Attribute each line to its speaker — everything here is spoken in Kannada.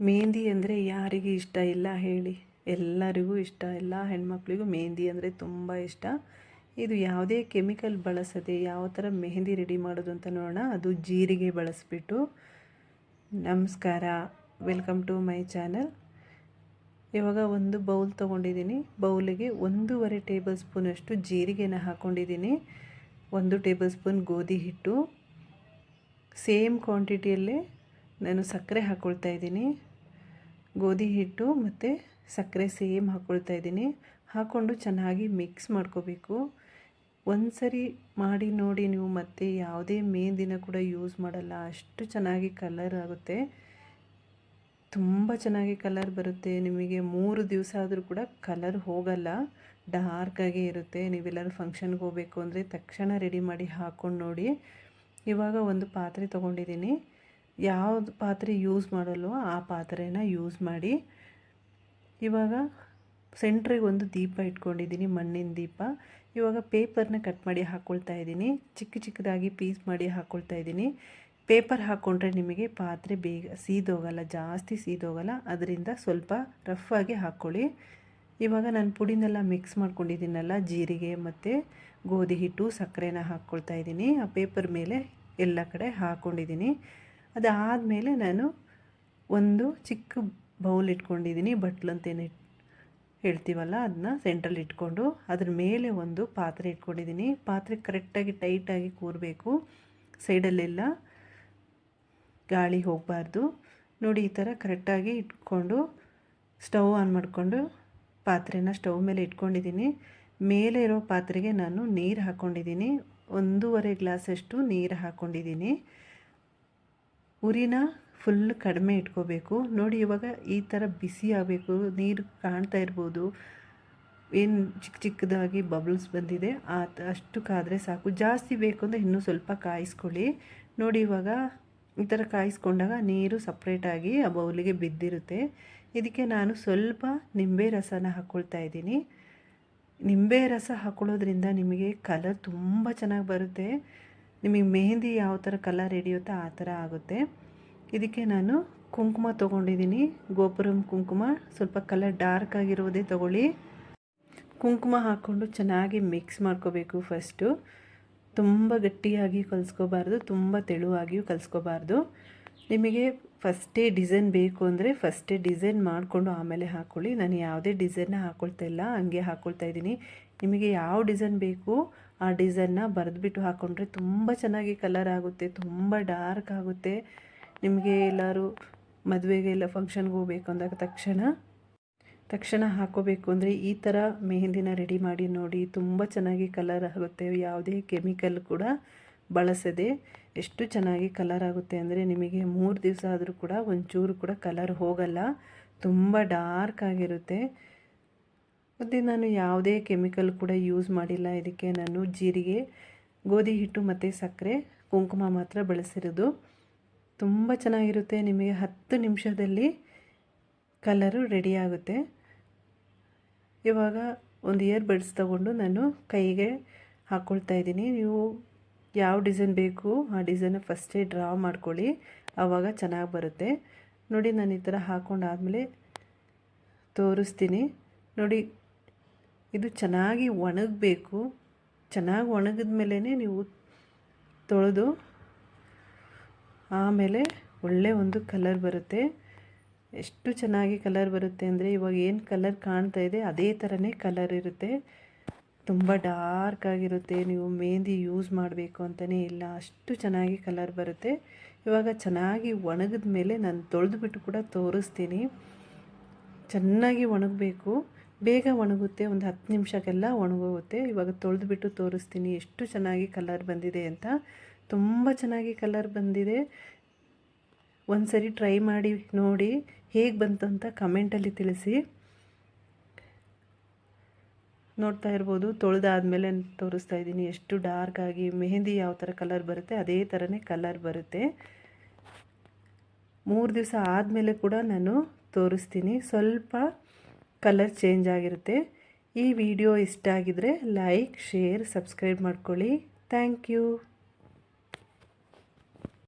Speaker 1: ಮೆಹಂದಿ ಅಂದರೆ ಯಾರಿಗೆ ಇಷ್ಟ ಇಲ್ಲ ಹೇಳಿ. ಎಲ್ಲರಿಗೂ ಇಷ್ಟ. ಎಲ್ಲ ಹೆಣ್ಮಕ್ಳಿಗೂ ಮೆಹಂದಿ ಅಂದರೆ ತುಂಬ ಇಷ್ಟ. ಇದು ಯಾವುದೇ ಕೆಮಿಕಲ್ ಬಳಸದೆ ಯಾವ ಥರ ಮೆಹಂದಿ ರೆಡಿ ಮಾಡೋದು ಅಂತ ನೋಡೋಣ. ಅದು ಜೀರಿಗೆ ಬಳಸಿಬಿಟ್ಟು. ನಮಸ್ಕಾರ. Welcome to my channel. ಇವಾಗ ಒಂದು ಬೌಲ್ ತೊಗೊಂಡಿದ್ದೀನಿ. ಬೌಲಿಗೆ ಒಂದೂವರೆ ಟೇಬಲ್ ಸ್ಪೂನಷ್ಟು ಜೀರಿಗೆನ ಹಾಕ್ಕೊಂಡಿದ್ದೀನಿ ಒಂದು ಟೇಬಲ್ ಸ್ಪೂನ್ ಗೋಧಿ ಹಿಟ್ಟು. ಸೇಮ್ ಕ್ವಾಂಟಿಟಿಯಲ್ಲೇ ನಾನು ಸಕ್ಕರೆ ಹಾಕ್ಕೊಳ್ತಾ ಇದ್ದೀನಿ. ಗೋಧಿ ಹಿಟ್ಟು ಮತ್ತು ಸಕ್ಕರೆ ಸೇಮ್ ಹಾಕ್ಕೊಳ್ತಾ ಇದ್ದೀನಿ. ಹಾಕ್ಕೊಂಡು ಚೆನ್ನಾಗಿ ಮಿಕ್ಸ್ ಮಾಡ್ಕೋಬೇಕು. ಒಂದು ಸರಿ ಮಾಡಿ ನೋಡಿ ನೀವು ಮತ್ತೆ ಯಾವುದೇ ದಿನ ಕೂಡ ಯೂಸ್ ಮಾಡಲ್ಲ. ಅಷ್ಟು ಚೆನ್ನಾಗಿ ಕಲರ್ ಆಗುತ್ತೆ. ತುಂಬ ಚೆನ್ನಾಗಿ ಕಲರ್ ಬರುತ್ತೆ. ನಿಮಗೆ ಮೂರು ದಿವಸ ಆದರೂ ಕೂಡ ಕಲರ್ ಹೋಗಲ್ಲ. ಡಾರ್ಕಾಗೇ ಇರುತ್ತೆ. ನೀವೆಲ್ಲರೂ ಫಂಕ್ಷನ್ಗೆ ಹೋಗಬೇಕು ಅಂದರೆ ತಕ್ಷಣ ರೆಡಿ ಮಾಡಿ ಹಾಕ್ಕೊಂಡು ನೋಡಿ. ಇವಾಗ ಒಂದು ಪಾತ್ರೆ ತೊಗೊಂಡಿದ್ದೀನಿ. ಯಾವುದು ಪಾತ್ರೆ ಯೂಸ್ ಮಾಡಲ್ವೋ ಆ ಪಾತ್ರೆನ ಯೂಸ್ ಮಾಡಿ, ಇವಾಗ ಸೆಂಟ್ರಿಗೆ ಒಂದು ದೀಪ ಇಟ್ಕೊಂಡಿದ್ದೀನಿ, ಮಣ್ಣಿನ ದೀಪ. ಇವಾಗ ಪೇಪರ್ನ ಕಟ್ ಮಾಡಿ ಹಾಕ್ಕೊಳ್ತಾ ಇದ್ದೀನಿ, ಚಿಕ್ಕ ಚಿಕ್ಕದಾಗಿ ಪೀಸ್ ಮಾಡಿ ಹಾಕ್ಕೊಳ್ತಾ ಇದ್ದೀನಿ. ಪೇಪರ್ ಹಾಕ್ಕೊಂಡ್ರೆ ನಿಮಗೆ ಪಾತ್ರೆ ಬೇಗ ಸೀದೋಗಲ್ಲ, ಜಾಸ್ತಿ ಸೀದೋಗಲ್ಲ. ಅದರಿಂದ ಸ್ವಲ್ಪ ರಫ್ ಆಗಿ ಹಾಕ್ಕೊಳ್ಳಿ ಇವಾಗ ನಾನು ಪುಡಿನೆಲ್ಲ ಮಿಕ್ಸ್ ಮಾಡ್ಕೊಂಡಿದ್ದೀನಲ್ಲ, ಜೀರಿಗೆ ಮತ್ತು ಗೋಧಿ ಹಿಟ್ಟು, ಸಕ್ಕರೆನ ಹಾಕ್ಕೊಳ್ತಾ ಇದ್ದೀನಿ. ಆ ಪೇಪರ್ ಮೇಲೆ ಎಲ್ಲ ಕಡೆ ಹಾಕ್ಕೊಂಡಿದ್ದೀನಿ ಅದಾದಮೇಲೆ ನಾನು ಒಂದು ಚಿಕ್ಕ ಬೌಲ್ ಇಟ್ಕೊಂಡಿದ್ದೀನಿ, ಬಟ್ಲು ಅಂತೇನು ಹೇಳ್ತೀವಲ್ಲ ಅದನ್ನ ಸೆಂಟ್ರಲ್ಲಿ ಇಟ್ಕೊಂಡು ಅದ್ರ ಮೇಲೆ ಒಂದು ಪಾತ್ರೆ ಇಟ್ಕೊಂಡಿದ್ದೀನಿ. ಪಾತ್ರೆ ಕರೆಕ್ಟಾಗಿ ಟೈಟಾಗಿ ಕೂರಬೇಕು. ಸೈಡಲ್ಲೆಲ್ಲ ಗಾಳಿ ಹೋಗಬಾರ್ದು. ನೋಡಿ ಈ ಥರ ಕರೆಕ್ಟಾಗಿ ಇಟ್ಕೊಂಡು ಸ್ಟವ್ ಆನ್ ಮಾಡಿಕೊಂಡು ಪಾತ್ರೆನ ಸ್ಟವ್ ಮೇಲೆ ಇಟ್ಕೊಂಡಿದ್ದೀನಿ. ಮೇಲೆ ಇರೋ ಪಾತ್ರೆಗೆ ನಾನು ನೀರು ಹಾಕ್ಕೊಂಡಿದ್ದೀನಿ ಒಂದೂವರೆ ಗ್ಲಾಸಷ್ಟು ನೀರು ಹಾಕ್ಕೊಂಡಿದ್ದೀನಿ ಉರಿನ ಫುಲ್ ಕಡಿಮೆ ಇಟ್ಕೋಬೇಕು. ನೋಡಿ ಇವಾಗ ಈ ಥರ ಬಿಸಿ ಆಗಬೇಕು, ನೀರು ಕಾಣ್ತಾ ಇರ್ಬೋದು. ಏನು ಚಿಕ್ಕ ಚಿಕ್ಕದಾಗಿ ಬಬಲ್ಸ್ ಬಂದಿದೆ ಆ ಅಷ್ಟು ಕಾದರೆ ಸಾಕು. ಜಾಸ್ತಿ ಬೇಕು ಅಂದರೆ ಇನ್ನೂ ಸ್ವಲ್ಪ ಕಾಯಿಸ್ಕೊಳ್ಳಿ. ನೋಡಿ ಇವಾಗ ಈ ಥರ ಕಾಯಿಸ್ಕೊಂಡಾಗ ನೀರು ಸಪ್ರೇಟಾಗಿ ಆ ಬೌಲಿಗೆ ಬಿದ್ದಿರುತ್ತೆ. ಇದಕ್ಕೆ ನಾನು ಸ್ವಲ್ಪ ನಿಂಬೆ ರಸನ ಹಾಕ್ಕೊಳ್ತಾ ಇದ್ದೀನಿ. ನಿಂಬೆ ರಸ ಹಾಕ್ಕೊಳ್ಳೋದ್ರಿಂದ ನಿಮಗೆ ಕಲರ್ ತುಂಬ ಚೆನ್ನಾಗಿ ಬರುತ್ತೆ. ನಿಮಗೆ ಮೆಹಂದಿ ಯಾವ ಥರ ಕಲರ್ ಹಿಡಿಯುತ್ತೋ ಆ ಥರ ಆಗುತ್ತೆ. ಇದಕ್ಕೆ ನಾನು ಕುಂಕುಮ ತೊಗೊಂಡಿದ್ದೀನಿ. ಗೋಪುರಂ ಕುಂಕುಮ. ಸ್ವಲ್ಪ ಕಲರ್ ಡಾರ್ಕ್ ಆಗಿರೋದೇ ತೊಗೊಳ್ಳಿ. ಕುಂಕುಮ ಹಾಕ್ಕೊಂಡು ಚೆನ್ನಾಗಿ ಮಿಕ್ಸ್ ಮಾಡ್ಕೋಬೇಕು ಫಸ್ಟು ತುಂಬ ಗಟ್ಟಿಯಾಗಿ ಕಲಿಸ್ಕೋಬಾರ್ದು, ತುಂಬ ತೆಳುವಾಗಿಯೂ ಕಲಿಸ್ಕೋಬಾರ್ದು. ನಿಮಗೆ ಫಸ್ಟೇ ಡಿಸೈನ್ ಬೇಕು ಅಂದರೆ ಫಸ್ಟೇ ಡಿಸೈನ್ ಮಾಡಿಕೊಂಡು ಆಮೇಲೆ ಹಾಕ್ಕೊಳ್ಳಿ ನಾನು ಯಾವುದೇ ಡಿಸೈನ್ನ ಹಾಕ್ಕೊಳ್ತಾ ಇಲ್ಲ, ಹಂಗೆ ಹಾಕ್ಕೊಳ್ತಾ ಇದ್ದೀನಿ. ನಿಮಗೆ ಯಾವ ಡಿಸೈನ್ ಬೇಕು ಆ ಡಿಸೈನ್ನ ಬರೆದ್ಬಿಟ್ಟು ಹಾಕ್ಕೊಂಡ್ರೆ ತುಂಬ ಚೆನ್ನಾಗಿ ಕಲರ್ ಆಗುತ್ತೆ, ತುಂಬ ಡಾರ್ಕ್ ಆಗುತ್ತೆ. ನಿಮಗೆ ಎಲ್ಲರೂ ಮದುವೆಗೆ ಎಲ್ಲ ಫಂಕ್ಷನ್ಗೆ ಹೋಗ್ಬೇಕು ಅಂದಾಗ ತಕ್ಷಣ ತಕ್ಷಣ ಹಾಕೋಬೇಕು ಅಂದರೆ ಈ ಥರ ಮೆಹಂದಿನ ರೆಡಿ ಮಾಡಿ ನೋಡಿ. ತುಂಬ ಚೆನ್ನಾಗಿ ಕಲರ್ ಆಗುತ್ತೆ. ಯಾವುದೇ ಕೆಮಿಕಲ್ ಕೂಡ ಬಳಸದೆ ಎಷ್ಟು ಚೆನ್ನಾಗಿ ಕಲರ್ ಆಗುತ್ತೆ ಅಂದರೆ ನಿಮಗೆ ಮೂರು ದಿವಸ ಆದರೂ ಕೂಡ ಒಂಚೂರು ಕೂಡ ಕಲರ್ ಹೋಗಲ್ಲ. ತುಂಬ ಡಾರ್ಕ್ ಆಗಿರುತ್ತೆ. ಮತ್ತು ನಾನು ಯಾವುದೇ ಕೆಮಿಕಲ್ ಕೂಡ ಯೂಸ್ ಮಾಡಿಲ್ಲ. ಇದಕ್ಕೆ ನಾನು ಜೀರಿಗೆ, ಗೋಧಿ ಹಿಟ್ಟು ಮತ್ತು ಸಕ್ಕರೆ, ಕುಂಕುಮ ಮಾತ್ರ ಬಳಸಿರೋದು. ತುಂಬ ಚೆನ್ನಾಗಿರುತ್ತೆ. ನಿಮಗೆ ಹತ್ತು ನಿಮಿಷದಲ್ಲಿ ಕಲರು ರೆಡಿ ಆಗುತ್ತೆ. ಇವಾಗ ಒಂದು ಇಯರ್ ಬಡ್ಸ್ ತಗೊಂಡು ನಾನು ಕೈಗೆ ಹಾಕ್ಕೊಳ್ತಾ ಇದ್ದೀನಿ. ನೀವು ಯಾವ ಡಿಸೈನ್ ಬೇಕು ಆ ಡಿಸೈನ್ ಫಸ್ಟೇ ಡ್ರಾ ಮಾಡ್ಕೊಳ್ಳಿ. ಆವಾಗ ಚೆನ್ನಾಗಿ ಬರುತ್ತೆ. ನೋಡಿ, ನಾನು ಈ ಥರ ಹಾಕ್ಕೊಂಡಾದಮೇಲೆ ತೋರಿಸ್ತೀನಿ. ನೋಡಿ, ಇದು ಚೆನ್ನಾಗಿ ಒಣಗಬೇಕು. ಚೆನ್ನಾಗಿ ಒಣಗಿದ ಮೇಲೇ ನೀವು ತೊಳೆದು ಆಮೇಲೆ ಒಳ್ಳೆ ಒಂದು ಕಲರ್ ಬರುತ್ತೆ. ಎಷ್ಟು ಚೆನ್ನಾಗಿ ಕಲರ್ ಬರುತ್ತೆ ಅಂದರೆ ಇವಾಗ ಏನು ಕಲರ್ ಕಾಣ್ತಾ ಇದೆ ಅದೇ ಥರನೇ ಕಲರ್ ಇರುತ್ತೆ. ತುಂಬ ಡಾರ್ಕ್ ಆಗಿರುತ್ತೆ, ನೀವು ಮೆಹಂದಿ ಯೂಸ್ ಮಾಡಬೇಕು ಅಂತಲೇ ಇಲ್ಲ. ಅಷ್ಟು ಚೆನ್ನಾಗಿ ಕಲರ್ ಬರುತ್ತೆ. ಇವಾಗ ಚೆನ್ನಾಗಿ ಒಣಗಿದ ಮೇಲೆ ನಾನು ತೊಳೆದುಬಿಟ್ಟು ಕೂಡ ತೋರಿಸ್ತೀನಿ. ಚೆನ್ನಾಗಿ ಒಣಗಬೇಕು. ಬೇಗ ಒಣಗುತ್ತೆ, ಒಂದು ಹತ್ತು ನಿಮಿಷಕ್ಕೆಲ್ಲ ಒಣಗೋಗುತ್ತೆ. ಇವಾಗ ತೊಳೆದುಬಿಟ್ಟು ತೋರಿಸ್ತೀನಿ ಎಷ್ಟು ಚೆನ್ನಾಗಿ ಕಲರ್ ಬಂದಿದೆ ಅಂತ. ತುಂಬ ಚೆನ್ನಾಗಿ ಕಲರ್ ಬಂದಿದೆ. ಒಂದು ಸರಿ ಟ್ರೈ ಮಾಡಿ ನೋಡಿ ಹೇಗೆ ಬಂತು ಅಂತ ಕಮೆಂಟಲ್ಲಿ ತಿಳಿಸಿ. ನೋಡ್ತಾ ಇರ್ಬೋದು, ತೊಳೆದಾದ್ಮೇಲೆ ತೋರಿಸ್ತಾ ಇದ್ದೀನಿ ಎಷ್ಟು ಡಾರ್ಕ್ ಆಗಿ ಮೆಹಂದಿ ಯಾವ ಥರ ಕಲರ್ ಬರುತ್ತೆ, ಅದೇ ಥರನೇ ಕಲರ್ ಬರುತ್ತೆ. ಮೂರು ದಿವಸ ಆದಮೇಲೆ ಕೂಡ ನಾನು ತೋರಿಸ್ತೀನಿ. ಸ್ವಲ್ಪ ಕಲರ್ ಚೇಂಜ್ ಆಗಿರುತ್ತೆ. ಈ ವಿಡಿಯೋ ಇಷ್ಟ ಆಗಿದರೆ ಲೈಕ್ ಶೇರ್ ಸಬ್ಸ್ಕ್ರೈಬ್ ಮಾಡ್ಕೊಳ್ಳಿ. Thank you